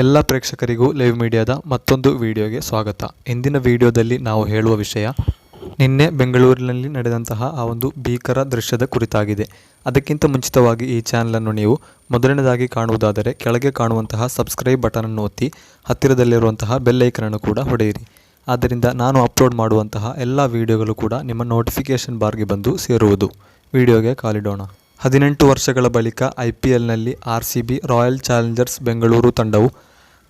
ಎಲ್ಲ ಪ್ರೇಕ್ಷಕರಿಗೂ ಲೈವ್ ಮೀಡಿಯಾದ ಮತ್ತೊಂದು ವಿಡಿಯೋಗೆ ಸ್ವಾಗತ. ಇಂದಿನ ವಿಡಿಯೋದಲ್ಲಿ ನಾವು ಹೇಳುವ ವಿಷಯ, ನಿನ್ನೆ ಬೆಂಗಳೂರಿನಲ್ಲಿ ನಡೆದಂತಹ ಆ ಒಂದು ಭೀಕರ ದೃಶ್ಯದ ಕುರಿತಾಗಿದೆ. ಅದಕ್ಕಿಂತ ಮುಂಚಿತವಾಗಿ ಈ ಚಾನಲನ್ನು ನೀವು ಮೊದಲನೇದಾಗಿ ಕಾಣುವುದಾದರೆ, ಕೆಳಗೆ ಕಾಣುವಂತಹ ಸಬ್ಸ್ಕ್ರೈಬ್ ಬಟನನ್ನು ಒತ್ತಿ, ಹತ್ತಿರದಲ್ಲಿರುವಂತಹ ಬೆಲ್ ಅನ್ನು ಕೂಡ ಹೊಡೆಯಿರಿ. ಆದ್ದರಿಂದ ನಾನು ಅಪ್ಲೋಡ್ ಮಾಡುವಂತಹ ಎಲ್ಲ ವಿಡಿಯೋಗಳು ಕೂಡ ನಿಮ್ಮ ನೋಟಿಫಿಕೇಷನ್ ಬಾರ್ಗೆ ಬಂದು ಸೇರುವುದು. ವಿಡಿಯೋಗೆ ಕಾಲಿಡೋಣ. ಹದಿನೆಂಟು ವರ್ಷಗಳ ಬಳಿಕ I P ಎಲ್ನಲ್ಲಿ R C B Royal Challengers Bengaluru ತಂಡವು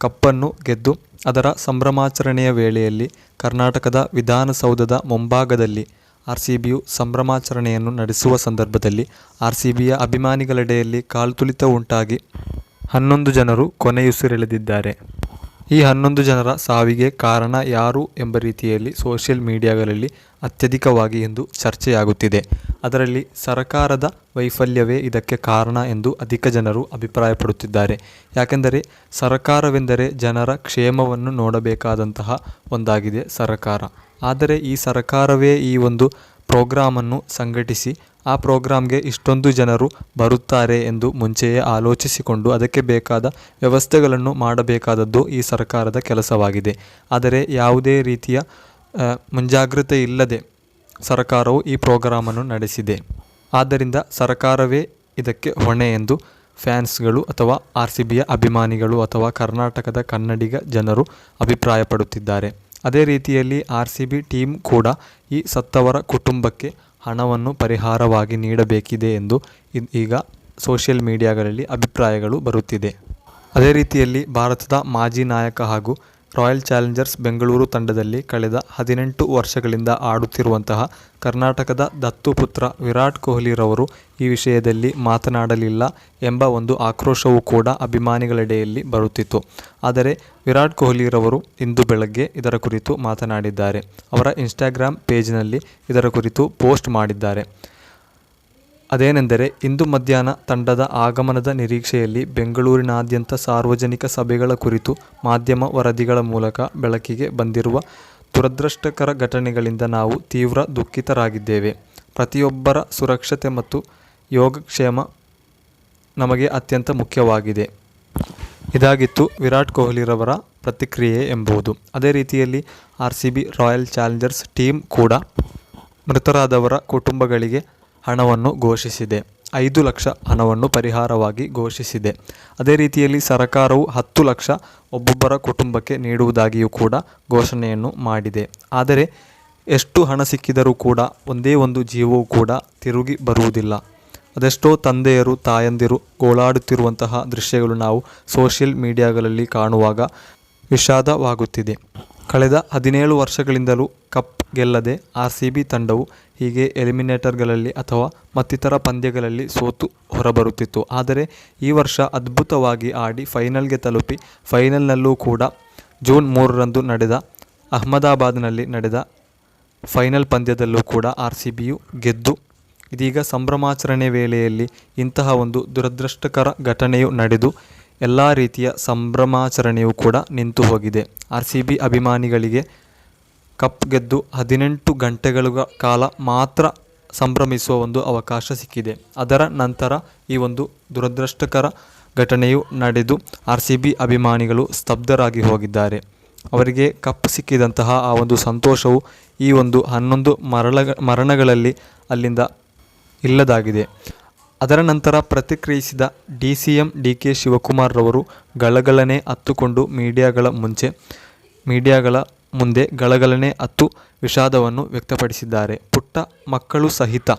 ಕಪ್ಪನ್ನು ಗೆದ್ದು ಅದರ ಸಂಭ್ರಮಾಚರಣೆಯ ವೇಳೆಯಲ್ಲಿ ಕರ್ನಾಟಕದ ವಿಧಾನಸೌಧದ ಮುಂಭಾಗದಲ್ಲಿ ಆರ್ ಸಿ ಬಿಯು ಸಂಭ್ರಮಾಚರಣೆಯನ್ನು ನಡೆಸುವ ಸಂದರ್ಭದಲ್ಲಿ ಆರ್ ಸಿ ಬಿಯ ಅಭಿಮಾನಿಗಳೆಡೆಯಲ್ಲಿ ಕಾಲ್ತುಳಿತ ಉಂಟಾಗಿ ಹನ್ನೊಂದು ಜನರು ಕೊನೆಯುಸಿರೆಳೆದಿದ್ದಾರೆ. ಈ ಹನ್ನೊಂದು ಜನರ ಸಾವಿಗೆ ಕಾರಣ ಯಾರು ಎಂಬ ರೀತಿಯಲ್ಲಿ ಸೋಷಿಯಲ್ ಮೀಡಿಯಾಗಳಲ್ಲಿ ಅತ್ಯಧಿಕವಾಗಿ ಇಂದು ಚರ್ಚೆಯಾಗುತ್ತಿದೆ. ಅದರಲ್ಲಿ ಸರಕಾರದ ವೈಫಲ್ಯವೇ ಇದಕ್ಕೆ ಕಾರಣ ಎಂದು ಅಧಿಕ ಜನರು ಅಭಿಪ್ರಾಯಪಡುತ್ತಿದ್ದಾರೆ. ಯಾಕೆಂದರೆ ಸರಕಾರವೆಂದರೆ ಜನರ ಕ್ಷೇಮವನ್ನು ನೋಡಬೇಕಾದಂತಹ ಒಂದಾಗಿದೆ ಸರಕಾರ. ಆದರೆ ಈ ಸರಕಾರವೇ ಈ ಒಂದು ಪ್ರೋಗ್ರಾಮನ್ನು ಸಂಘಟಿಸಿ, ಆ ಪ್ರೋಗ್ರಾಮ್ಗೆ ಇಷ್ಟೊಂದು ಜನರು ಬರುತ್ತಾರೆ ಎಂದು ಮುಂಚೆಯೇ ಆಲೋಚಿಸಿಕೊಂಡು ಅದಕ್ಕೆ ಬೇಕಾದ ವ್ಯವಸ್ಥೆಗಳನ್ನು ಮಾಡಬೇಕಾದದ್ದು ಈ ಸರ್ಕಾರದ ಕೆಲಸವಾಗಿದೆ. ಆದರೆ ಯಾವುದೇ ರೀತಿಯ ಮುಂಜಾಗ್ರತೆ ಇಲ್ಲದೆ ಸರ್ಕಾರವು ಈ ಪ್ರೋಗ್ರಾಮನ್ನು ನಡೆಸಿದೆ. ಆದ್ದರಿಂದ ಸರ್ಕಾರವೇ ಇದಕ್ಕೆ ಹೊಣೆ ಎಂದು ಫ್ಯಾನ್ಸ್ಗಳು ಅಥವಾ ಆರ್ ಸಿ ಬಿಯ ಅಭಿಮಾನಿಗಳು ಅಥವಾ ಕರ್ನಾಟಕದ ಕನ್ನಡಿಗ ಜನರು ಅಭಿಪ್ರಾಯಪಡುತ್ತಿದ್ದಾರೆ. ಅದೇ ರೀತಿಯಲ್ಲಿ ಆರ್ ಸಿ ಬಿ ಟೀಮ್ ಕೂಡ ಈ ಸತ್ತವರ ಕುಟುಂಬಕ್ಕೆ ಹಣವನ್ನು ಪರಿಹಾರವಾಗಿ ನೀಡಬೇಕಿದೆ ಎಂದು ಈಗ ಸೋಷಿಯಲ್ ಮೀಡಿಯಾಗಳಲ್ಲಿ ಅಭಿಪ್ರಾಯಗಳು ಬರುತ್ತಿದೆ. ಅದೇ ರೀತಿಯಲ್ಲಿ ಭಾರತದ ಮಾಜಿ ನಾಯಕ ಹಾಗೂ ರಾಯಲ್ ಚಾಲೆಂಜರ್ಸ್ ಬೆಂಗಳೂರು ತಂಡದಲ್ಲಿ ಕಳೆದ ಹದಿನೆಂಟು ವರ್ಷಗಳಿಂದ ಆಡುತ್ತಿರುವಂತಹ ಕರ್ನಾಟಕದ ದತ್ತುಪುತ್ರ ವಿರಾಟ್ ಕೊಹ್ಲಿರವರು ಈ ವಿಷಯದಲ್ಲಿ ಮಾತನಾಡಲಿಲ್ಲ ಎಂಬ ಒಂದು ಆಕ್ರೋಶವೂ ಕೂಡ ಅಭಿಮಾನಿಗಳೆಡೆಯಲ್ಲಿ ಬರುತ್ತಿತ್ತು. ಆದರೆ ವಿರಾಟ್ ಕೊಹ್ಲಿರವರು ಇಂದು ಬೆಳಗ್ಗೆ ಇದರ ಕುರಿತು ಮಾತನಾಡಿದ್ದಾರೆ. ಅವರ ಇನ್ಸ್ಟಾಗ್ರಾಮ್ ಪೇಜ್ನಲ್ಲಿ ಇದರ ಕುರಿತು ಪೋಸ್ಟ್ ಮಾಡಿದ್ದಾರೆ. ಅದೇನೆಂದರೆ, ಇಂದು ಮಧ್ಯಾಹ್ನ ತಂಡದ ಆಗಮನದ ನಿರೀಕ್ಷೆಯಲ್ಲಿ ಬೆಂಗಳೂರಿನಾದ್ಯಂತ ಸಾರ್ವಜನಿಕ ಸಭೆಗಳ ಕುರಿತು ಮಾಧ್ಯಮ ವರದಿಗಳ ಮೂಲಕ ಬೆಳಕಿಗೆ ಬಂದಿರುವ ದುರದೃಷ್ಟಕರ ಘಟನೆಗಳಿಂದ ನಾವು ತೀವ್ರ ದುಃಖಿತರಾಗಿದ್ದೇವೆ. ಪ್ರತಿಯೊಬ್ಬರ ಸುರಕ್ಷತೆ ಮತ್ತು ಯೋಗಕ್ಷೇಮ ನಮಗೆ ಅತ್ಯಂತ ಮುಖ್ಯವಾಗಿದೆ. ಇದಾಗಿತ್ತು ವಿರಾಟ್ ಕೊಹ್ಲಿರವರ ಪ್ರತಿಕ್ರಿಯೆ ಎಂಬುದು ಅದೇ ರೀತಿಯಲ್ಲಿ R C B Royal Challengers team ಕೂಡ ಮೃತರಾದವರ ಕುಟುಂಬಗಳಿಗೆ ಹಣವನ್ನು ಘೋಷಿಸಿದೆ. ಐದು ಲಕ್ಷ ಹಣವನ್ನು ಪರಿಹಾರವಾಗಿ ಘೋಷಿಸಿದೆ. ಅದೇ ರೀತಿಯಲ್ಲಿ ಸರ್ಕಾರವು ಹತ್ತು ಲಕ್ಷ ಒಬ್ಬೊಬ್ಬರ ಕುಟುಂಬಕ್ಕೆ ನೀಡುವುದಾಗಿಯೂ ಕೂಡ ಘೋಷಣೆಯನ್ನು ಮಾಡಿದೆ. ಆದರೆ ಎಷ್ಟು ಹಣ ಸಿಕ್ಕಿದರೂ ಕೂಡ ಒಂದೇ ಒಂದು ಜೀವವು ಕೂಡ ತಿರುಗಿ ಬರುವುದಿಲ್ಲ. ಅದೆಷ್ಟೋ ತಂದೆಯರು, ತಾಯಂದಿರು ಗೋಳಾಡುತ್ತಿರುವಂತಹ ದೃಶ್ಯಗಳು ನಾವು ಸೋಷಿಯಲ್ ಮೀಡಿಯಾಗಳಲ್ಲಿ ಕಾಣುವಾಗ ವಿಷಾದವಾಗುತ್ತಿದೆ. ಕಳೆದ ಹದಿನೇಳು ವರ್ಷಗಳಿಂದಲೂ ಕಪ್ ಗೆಲ್ಲದೆ ಆರ್ ಸಿ ಬಿ ತಂಡವು ಹೀಗೆ ಎಲಿಮಿನೇಟರ್ಗಳಲ್ಲಿ ಅಥವಾ ಮತ್ತಿತರ ಪಂದ್ಯಗಳಲ್ಲಿ ಸೋತು ಹೊರಬರುತ್ತಿತ್ತು. ಆದರೆ ಈ ವರ್ಷ ಅದ್ಭುತವಾಗಿ ಆಡಿ ಫೈನಲ್ಗೆ ತಲುಪಿ ಫೈನಲ್ನಲ್ಲೂ ಕೂಡ ಜೂನ್ ಮೂರರಂದು ನಡೆದ ಅಹಮದಾಬಾದ್ನಲ್ಲಿ ನಡೆದ ಫೈನಲ್ ಪಂದ್ಯದಲ್ಲೂ ಕೂಡ ಆರ್ ಸಿ ಬಿಯು ಗೆದ್ದು ಇದೀಗ ಸಂಭ್ರಮಾಚರಣೆ ವೇಳೆಯಲ್ಲಿ ಇಂತಹ ಒಂದು ದುರದೃಷ್ಟಕರ ಘಟನೆಯು ನಡೆದು ಎಲ್ಲ ರೀತಿಯ ಸಂಭ್ರಮಾಚರಣೆಯೂ ಕೂಡ ನಿಂತು ಹೋಗಿದೆ. ಆರ್ ಸಿ ಬಿ ಅಭಿಮಾನಿಗಳಿಗೆ ಕಪ್ ಗೆದ್ದು ಹದಿನೆಂಟು ಗಂಟೆಗಳ ಕಾಲ ಮಾತ್ರ ಸಂಭ್ರಮಿಸುವ ಒಂದು ಅವಕಾಶ ಸಿಕ್ಕಿದೆ. ಅದರ ನಂತರ ಈ ಒಂದು ದುರದೃಷ್ಟಕರ ಘಟನೆಯು ನಡೆದು ಆರ್ ಸಿ ಬಿ ಅಭಿಮಾನಿಗಳು ಸ್ತಬ್ಧರಾಗಿ ಹೋಗಿದ್ದಾರೆ. ಅವರಿಗೆ ಕಪ್ ಸಿಕ್ಕಿದಂತಹ ಆ ಒಂದು ಸಂತೋಷವು ಈ ಒಂದು ಹನ್ನೊಂದು ಮರಳ ಮರಣಗಳಲ್ಲಿ ಅಲ್ಲಿಂದ ಇಲ್ಲದಾಗಿದೆ. ಅದರ ನಂತರ ಪ್ರತಿಕ್ರಿಯಿಸಿದ D C M D K ಶಿವಕುಮಾರ್ರವರು ಗಳಗಳನೆ ಹತ್ತುಕೊಂಡು ಮೀಡಿಯಾಗಳ ಮುಂಚೆ, ಮೀಡಿಯಾಗಳ ಮುಂದೆ ಗಳಗಳನೆ ಅತ್ತು ವಿಷಾದವನ್ನು ವ್ಯಕ್ತಪಡಿಸಿದ್ದಾರೆ. ಪುಟ್ಟ ಮಕ್ಕಳು ಸಹಿತ.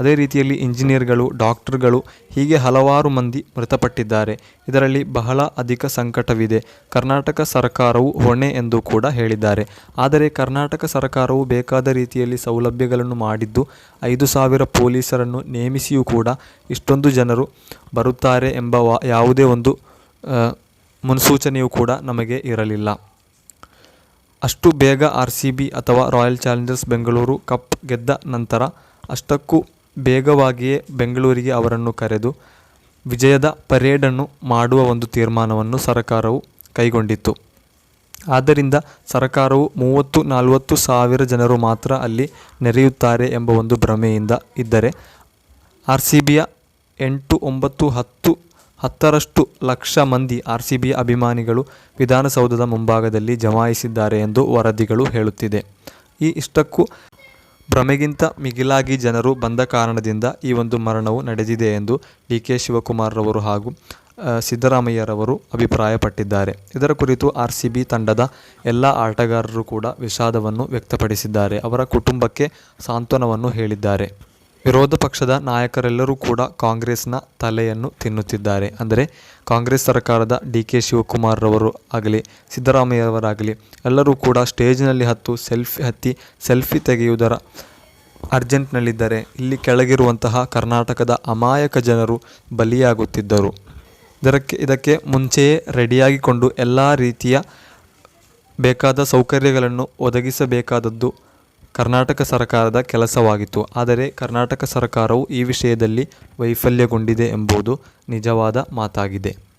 ಅದೇ ರೀತಿಯಲ್ಲಿ ಇಂಜಿನಿಯರ್ಗಳು, ಡಾಕ್ಟರ್ಗಳು ಹೀಗೆ ಹಲವಾರು ಮಂದಿ ಮೃತಪಟ್ಟಿದ್ದಾರೆ. ಇದರಲ್ಲಿ ಬಹಳ ಅಧಿಕ ಸಂಕಟವಿದೆ. ಕರ್ನಾಟಕ ಸರ್ಕಾರವು ಹೊಣೆ ಎಂದು ಕೂಡ ಹೇಳಿದ್ದಾರೆ. ಆದರೆ ಕರ್ನಾಟಕ ಸರ್ಕಾರವು ಬೇಕಾದ ರೀತಿಯಲ್ಲಿ ಸೌಲಭ್ಯಗಳನ್ನು ಮಾಡಿದ್ದು, ಐದು ಸಾವಿರ ಪೊಲೀಸರನ್ನು ನೇಮಿಸಿಯೂ ಕೂಡ ಇಷ್ಟೊಂದು ಜನರು ಬರುತ್ತಾರೆ ಎಂಬ ಯಾವುದೇ ಒಂದು ಮುನ್ಸೂಚನೆಯೂ ಕೂಡ ನಮಗೆ ಇರಲಿಲ್ಲ. ಅಷ್ಟು ಬೇಗ ಆರ್ ಸಿ ಬಿ ಅಥವಾ ರಾಯಲ್ ಚಾಲೆಂಜರ್ಸ್ ಬೆಂಗಳೂರು ಕಪ್ ಗೆದ್ದ ನಂತರ ಅಷ್ಟಕ್ಕೂ ಬೇಗವಾಗಿಯೇ ಬೆಂಗಳೂರಿಗೆ ಅವರನ್ನು ಕರೆದು ವಿಜಯದ ಪರೇಡನ್ನು ಮಾಡುವ ಒಂದು ತೀರ್ಮಾನವನ್ನು ಸರ್ಕಾರವು ಕೈಗೊಂಡಿತ್ತು. ಆದ್ದರಿಂದ ಸರ್ಕಾರವು ಮೂವತ್ತು ನಲವತ್ತು ಸಾವಿರ ಜನರು ಮಾತ್ರ ಅಲ್ಲಿ ನೆರೆಯುತ್ತಾರೆ ಎಂಬ ಒಂದು ಭ್ರಮೆಯಿಂದ ಇದ್ದರೆ ಆರ್ ಸಿ ಬಿಯ ಎಂಟು ಒಂಬತ್ತು ಹತ್ತು ಹತ್ತರಷ್ಟು ಲಕ್ಷ ಮಂದಿ ಆರ್ ಸಿ ಬಿ ಅಭಿಮಾನಿಗಳು ವಿಧಾನಸೌಧದ ಮುಂಭಾಗದಲ್ಲಿ ಜಮಾಯಿಸಿದ್ದಾರೆ ಎಂದು ವರದಿಗಳು ಹೇಳುತ್ತಿದೆ. ಈ ಇಷ್ಟಕ್ಕೂ ಭ್ರಮೆಗಿಂತ ಮಿಗಿಲಾಗಿ ಜನರು ಬಂದ ಕಾರಣದಿಂದ ಈ ಒಂದು ಮರಣವು ನಡೆದಿದೆ ಎಂದು ಡಿ ಕೆ ಶಿವಕುಮಾರ್ರವರು ಹಾಗೂ ಸಿದ್ದರಾಮಯ್ಯರವರು ಅಭಿಪ್ರಾಯಪಟ್ಟಿದ್ದಾರೆ. ಇದರ ಕುರಿತು ಆರ್ ಸಿ ಬಿ ತಂಡದ ಎಲ್ಲ ಆಟಗಾರರು ಕೂಡ ವಿಷಾದವನ್ನು ವ್ಯಕ್ತಪಡಿಸಿದ್ದಾರೆ. ಅವರ ಕುಟುಂಬಕ್ಕೆ ಸಾಂತ್ವನವನ್ನು ಹೇಳಿದ್ದಾರೆ. ವಿರೋಧ ಪಕ್ಷದ ನಾಯಕರೆಲ್ಲರೂ ಕೂಡ ಕಾಂಗ್ರೆಸ್ನ ತಲೆಯನ್ನು ತಿನ್ನುತ್ತಿದ್ದಾರೆ. ಅಂದರೆ ಕಾಂಗ್ರೆಸ್ ಸರ್ಕಾರದ ಡಿ ಕೆ ಶಿವಕುಮಾರ್ರವರು ಆಗಲಿ, ಸಿದ್ದರಾಮಯ್ಯವರಾಗಲಿ, ಎಲ್ಲರೂ ಕೂಡ ಸ್ಟೇಜ್ನಲ್ಲಿ ಹತ್ತು, ಸೆಲ್ಫಿ, ಹತ್ತಿ ಸೆಲ್ಫಿ ತೆಗೆಯುವುದರ ಅರ್ಜೆಂಟ್ನಲ್ಲಿದ್ದರೆ. ಇಲ್ಲಿ ಕೆಳಗಿರುವಂತಹ ಕರ್ನಾಟಕದ ಅಮಾಯಕ ಜನರು ಬಲಿಯಾಗುತ್ತಿದ್ದರು. ಇದಕ್ಕೆ ಇದಕ್ಕೆ ಮುಂಚೆಯೇ ರೆಡಿಯಾಗಿಕೊಂಡು ಎಲ್ಲ ರೀತಿಯ ಬೇಕಾದ ಸೌಕರ್ಯಗಳನ್ನು ಒದಗಿಸಬೇಕಾದದ್ದು ಕರ್ನಾಟಕ ಸರ್ಕಾರದ ಕೆಲಸವಾಗಿತ್ತು. ಆದರೆ ಕರ್ನಾಟಕ ಸರ್ಕಾರವು ಈ ವಿಷಯದಲ್ಲಿ ವೈಫಲ್ಯಗೊಂಡಿದೆ ಎಂಬುದು ನಿಜವಾದ ಮಾತಾಗಿದೆ.